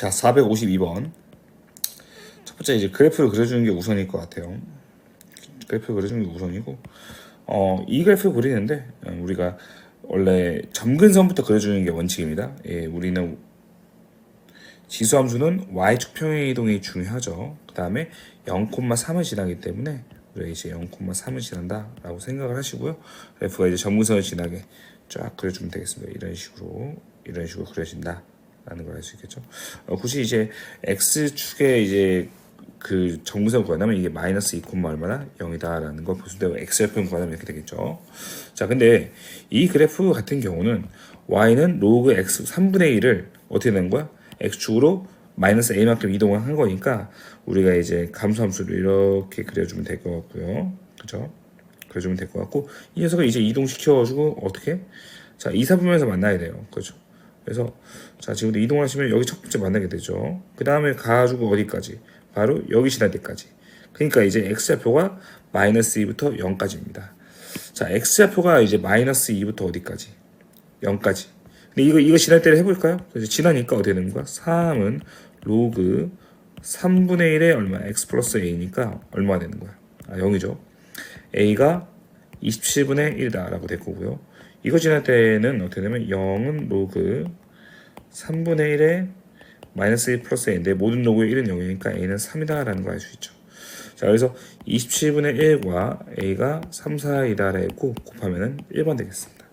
자, 452번. 첫 번째 이제 그래프를 그려주는 게 우선일 것 같아요. 그래프를 그려주는 게 우선이고, 어, 이 그래프를 그리는데 어, 우리가 원래 점근선부터 그려주는 게 원칙입니다. 예, 우리는 지수함수는 y축 평행 이동이 중요하죠. 그 다음에 0,3을 지나기 때문에 우리가 이제 0,3을 지난다라고 생각을 하시고요. 그래프가 이제 점근선을 지나게 쫙 그려주면 되겠습니다. 이런 식으로 이런 식으로 그려진다 라는 걸 알 수 있겠죠. 어, 굳이 이제 x 축에 이제 그 정근선 구하려면 이게 마이너스 2, 얼마나 0이다라는 걸 보수대로 x좌표 구하려면 이렇게 되겠죠. 자, 근데 이 그래프 같은 경우는 y는 로그 x 3분의 1을 어떻게 된 거야? x축으로 마이너스 a만큼 이동을 한 거니까 우리가 이제 감소함수를 이렇게 그려주면 될 것 같고요. 그죠? 그려주면 될 것 같고 이 녀석을 이제 이동시켜주고 어떻게? 자, 2, 4분면에서 만나야 돼요. 그죠? 그래서 자 지금도 이동을 하시면 여기 첫 번째 만나게 되죠. 그 다음에 가지고 어디까지? 바로 여기 지날 때까지. 그러니까 이제 x좌표가 마이너스 2부터 0까지입니다. 자, x좌표가 이제 마이너스 2부터 어디까지? 0까지. 근데 이거 이거 지날 때를 해볼까요? 그래서 지나니까 어떻게 되는 거야? 3은 로그 3분의 1에 얼마? x 플러스 a니까 얼마 되는 거야? 아 0이죠. a가 27분의 1다라고 될 거고요. 이거 지날 때는 어떻게 되면 0은 로그 3분의 1에 마이너스 1 플러스 a인데 모든 로그의 1은 0이니까 a는 3이다라는 걸알수 있죠. 자 그래서 27분의 1과 a가 3, 4이다라고 곱하면은 1번 되겠습니다.